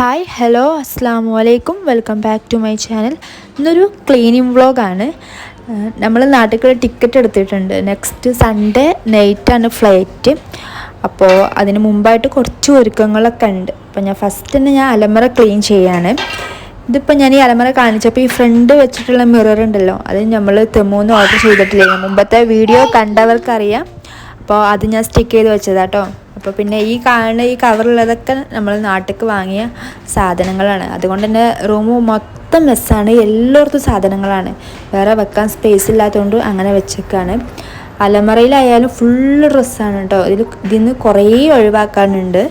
Hi hello അസ്സാം വലൈക്കും welcome back to my channel ഇന്നൊരു ക്ലീനിങ് വ്ളോഗാണ് നമ്മൾ നാട്ടിൽ ടിക്കറ്റ് എടുത്തിട്ടുണ്ട്. നെക്സ്റ്റ് സൺഡേ നൈറ്റാണ് ഫ്ലൈറ്റ് അപ്പോൾ അതിന് മുമ്പായിട്ട് കുറച്ച് ഒരുക്കങ്ങളൊക്കെ ഉണ്ട്. അപ്പോൾ ഞാൻ ഫസ്റ്റ് തന്നെ ഞാൻ അലമറ ക്ലീൻ ചെയ്യാണ്. ഇതിപ്പോൾ ഞാൻ ഈ അലമറ കാണിച്ചപ്പോൾ ഈ ഫ്രണ്ട് വെച്ചിട്ടുള്ള മിറർ ഉണ്ടല്ലോ അത് നമ്മൾ തെമ്മൂന്ന് ഓർഡർ ചെയ്തിട്ടില്ല? മുമ്പത്തെ വീഡിയോ കണ്ടവർക്കറിയാം. അപ്പോൾ അത് ഞാൻ സ്റ്റിക്ക് ചെയ്ത് വെച്ചതാട്ടോ അപ്പോൾ പിന്നെ ഈ കാണുന്ന ഈ കവറുള്ളതൊക്കെ നമ്മൾ നാട്ടിലേക്ക് വാങ്ങിയ സാധനങ്ങളാണ്. അതുകൊണ്ട് തന്നെ റൂം മൊത്തം മെസ്സാണ് എല്ലായിടത്തും സാധനങ്ങളാണ്. വേറെ വെക്കാൻ സ്പേസ് ഇല്ലാത്തതുകൊണ്ട് അങ്ങനെ വെച്ചേക്കാണ്. അലമറയിലായാലും ഫുള്ള് ഡ്രസ്സാണ് കേട്ടോ ഇതിൽ ഇതിൽ നിന്ന് കുറേ ഒഴിവാക്കാനുണ്ട്.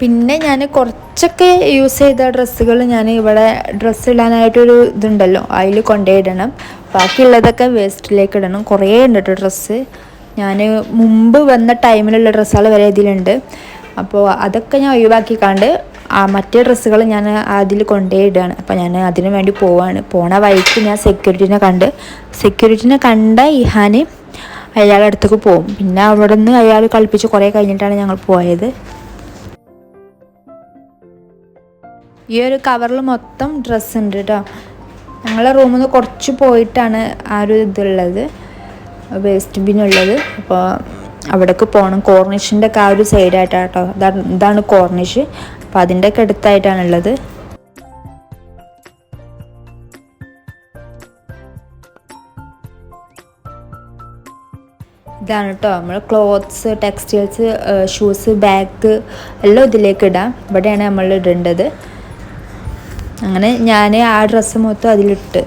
പിന്നെ ഞാൻ കുറച്ചൊക്കെ യൂസ് ചെയ്ത ഡ്രസ്സുകൾ ഞാൻ ഇവിടെ ഡ്രസ്സ് ഇടാനായിട്ടൊരു ഇതുണ്ടല്ലോ. അതിൽ കൊണ്ടുപോയിടണം ബാക്കിയുള്ളതൊക്കെ വേസ്റ്റിലേക്ക് ഇടണം കുറേ ഉണ്ട് കേട്ടോ ഡ്രസ്സ് ഞാൻ മുമ്പ് വന്ന ടൈമിലുള്ള ഡ്രസ്സുകൾ വരെ ഇതിലുണ്ട്. അപ്പോൾ അതൊക്കെ ഞാൻ ഒഴിവാക്കി ഒഴിവാക്കിക്കാണ്ട് ആ മറ്റേ ഡ്രസ്സുകൾ ഞാൻ അതിൽ കൊണ്ടുപോയിടുകയാണ്. അപ്പോൾ ഞാൻ അതിനു വേണ്ടി പോവാണ്. പോണ വഴിക്ക് ഞാൻ സെക്യൂരിറ്റിനെ കണ്ട് സെക്യൂരിറ്റിനെ കണ്ട ഇഹാൻ അയാളുടെ അടുത്തേക്ക് പോകും. പിന്നെ അവിടെ നിന്ന് അയാൾ കളിപ്പിച്ച് കുറേ കഴിഞ്ഞിട്ടാണ് ഞങ്ങൾ പോയത്. ഈ ഒരു കവറിൽ മൊത്തം ഡ്രസ്സ് ഉണ്ട് കേട്ടോ ഞങ്ങളെ റൂമിൽ നിന്ന് കുറച്ച് പോയിട്ടാണ് ആ ഒരു ഇതുള്ളത് വേസ്റ്റ് ബിൻ ഉള്ളത് അപ്പോൾ അവിടേക്ക് പോകണം കോർണിഷിന്റെ ഒക്കെ ആ ഒരു സൈഡായിട്ടാണ് കേട്ടോ ഇതാണ് കോർണിഷ് അപ്പോൾ അതിന്റെ ഒക്കെ അടുത്തായിട്ടാണുള്ളത്. ഇതാണ് കേട്ടോ നമ്മൾ ക്ലോത്ത്സ് ടെക്സ്റ്റൈൽസ് ഷൂസ് ബാഗ് എല്ലാം ഇതിലേക്ക് ഇടാം. ഇവിടെയാണ് നമ്മൾ ഇടേണ്ടത്. അങ്ങനെ ഞാൻ ആ ഡ്രസ്സ് മൊത്തം അതിലിട്ട്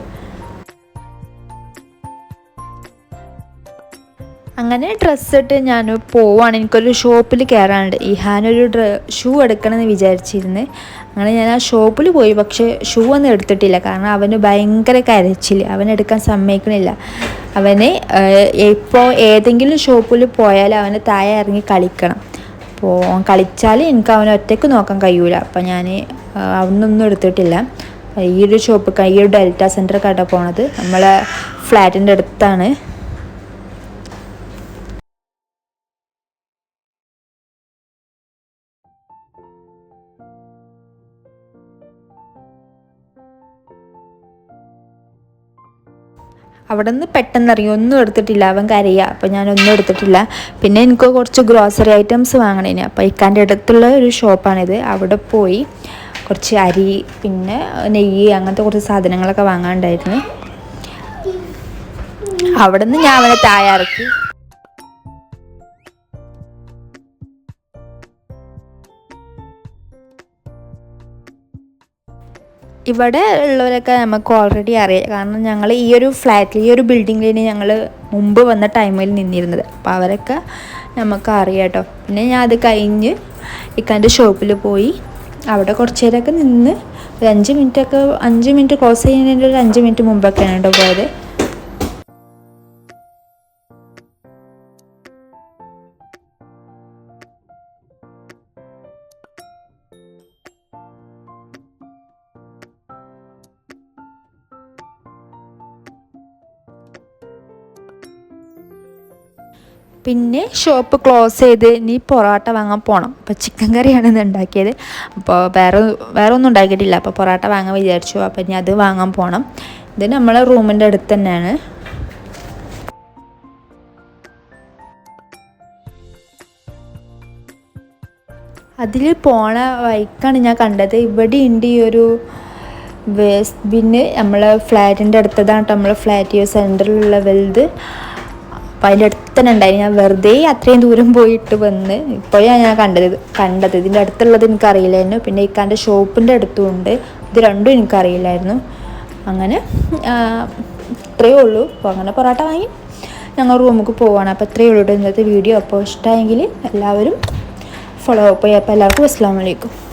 അങ്ങനെ ഡ്രസ്സ് ഇട്ട് ഞാൻ പോവാണ്. എനിക്കൊരു ഷോപ്പിൽ കയറാനുണ്ട് ഇഹാനൊരു ഡ്ര ഷൂ എടുക്കണമെന്ന് വിചാരിച്ചിരുന്നു. അങ്ങനെ ഞാൻ ആ ഷോപ്പിൽ പോയി. പക്ഷേ ഷൂ ഒന്നും എടുത്തിട്ടില്ല. കാരണം അവന് ഭയങ്കര കരച്ചിൽ അവൻ എടുക്കാൻ സമ്മതിക്കണില്ല. അവന് ഇപ്പോൾ ഏതെങ്കിലും ഷോപ്പിൽ പോയാൽ അവന് താഴെ ഇറങ്ങി കളിക്കണം. അപ്പോൾ കളിച്ചാൽ എനിക്ക് അവനെ ഒറ്റയ്ക്ക് നോക്കാൻ കഴിയൂല. അപ്പോൾ ഞാൻ അവനൊന്നും എടുത്തിട്ടില്ല. ഈ ഒരു ഷോപ്പ് ഈ ഒരു ഡെൽറ്റ സെന്റർ കട പോണത് നമ്മളെ ഫ്ലാറ്റിന്റെ അടുത്താണ്. അവിടെ നിന്ന് പെട്ടെന്ന് ഇറങ്ങി. ഒന്നും എടുത്തിട്ടില്ല. അവൻ കരയുക അപ്പോൾ ഞാനൊന്നും എടുത്തിട്ടില്ല. പിന്നെ എനിക്ക് കുറച്ച് ഗ്രോസറി ഐറ്റംസ് വാങ്ങണേന്. അപ്പോൾ ഇക്കാന്റെ അടുത്തുള്ള ഒരു ഷോപ്പാണിത് അവിടെ പോയി കുറച്ച് അരി പിന്നെ നെയ്യ് അങ്ങനത്തെ കുറച്ച് സാധനങ്ങളൊക്കെ വാങ്ങാനുണ്ടായിരുന്നു. അവിടെ നിന്ന് ഞാൻ അവനെ താഴെ ഇറക്കി. ഇവിടെ ഉള്ളവരൊക്കെ നമുക്ക് ഓൾറെഡി അറിയാം. കാരണം ഞങ്ങൾ ഈ ഒരു ഫ്ലാറ്റിൽ ഈ ഒരു ബിൽഡിങ്ങിൽ ഞങ്ങൾ മുമ്പ് വന്ന ടൈമിൽ നിന്നിരുന്നത്. അപ്പോൾ അവരൊക്കെ നമുക്ക് അറിയാം കേട്ടോ. പിന്നെ ഞാൻ അത് കഴിഞ്ഞ് ഇക്കാന്റെ ഷോപ്പിൽ പോയി അവിടെ കുറച്ച് നേരമൊക്കെ നിന്ന് ഒരു അഞ്ച് മിനിറ്റൊക്കെ അഞ്ച് മിനിറ്റ് ക്ലോസ് ചെയ്യുന്നതിന്റെ ഒരു അഞ്ച് മിനിറ്റ് മുമ്പൊക്കെയാണ് കേട്ടോ പോയത്. പിന്നെ ഷോപ്പ് ക്ലോസ് ചെയ്ത് ഇനി പൊറോട്ട വാങ്ങാൻ പോകണം അപ്പോൾ ചിക്കൻ കറിയാണ് ഇന്ന് ഉണ്ടാക്കിയത്. അപ്പോൾ വേറെ വേറെ ഒന്നും ഉണ്ടാക്കിയിട്ടില്ല. അപ്പോൾ പൊറോട്ട വാങ്ങാൻ വിചാരിച്ചു. അപ്പോൾ ഇനി അത് വാങ്ങാൻ പോകണം ഇത് നമ്മളെ റൂമിന്റെ അടുത്ത് തന്നെയാണ്. അതിൽ പോണ വൈക്കാണ് ഞാൻ കണ്ടത്. ഇവിടെ ഉണ്ട് ഈ ഒരു വേസ്റ്റ് ബിന്ന് നമ്മളെ ഫ്ലാറ്റിന്റെ അടുത്തതാണ് നമ്മളെ ഫ്ലാറ്റ് സെന്ററിലുള്ള വലുത്. അപ്പോൾ അതിന്റെ അടുത്ത് തന്നെ ഉണ്ടായി ഞാൻ വെറുതെ അത്രയും ദൂരം പോയിട്ട് വന്ന് ഇപ്പോഴാണ് ഞാൻ കണ്ടത് കണ്ടത്. ഇതിന്റെ അടുത്തുള്ളത് എനിക്കറിയില്ലായിരുന്നു. പിന്നെ ഇക്കാന്റെ ഷോപ്പിന്റെ അടുത്തുമുണ്ട് ഇത് രണ്ടും എനിക്കറിയില്ലായിരുന്നു. അങ്ങനെ ഇത്രയേ ഉള്ളൂ. അപ്പോൾ അങ്ങനെ പൊറോട്ട വാങ്ങി ഞങ്ങൾ റൂമുക്ക് പോവാണ്. അപ്പോൾ ഇത്രയേ ഉള്ളൂ ഇന്നത്തെ വീഡിയോ. അപ്പോൾ ഇഷ്ടമായെങ്കിൽ എല്ലാവരും ഫോളോ അപ്പ് ചെയ്യാം. അപ്പോൾ എല്ലാവർക്കും അസ്സാം വലൈക്കും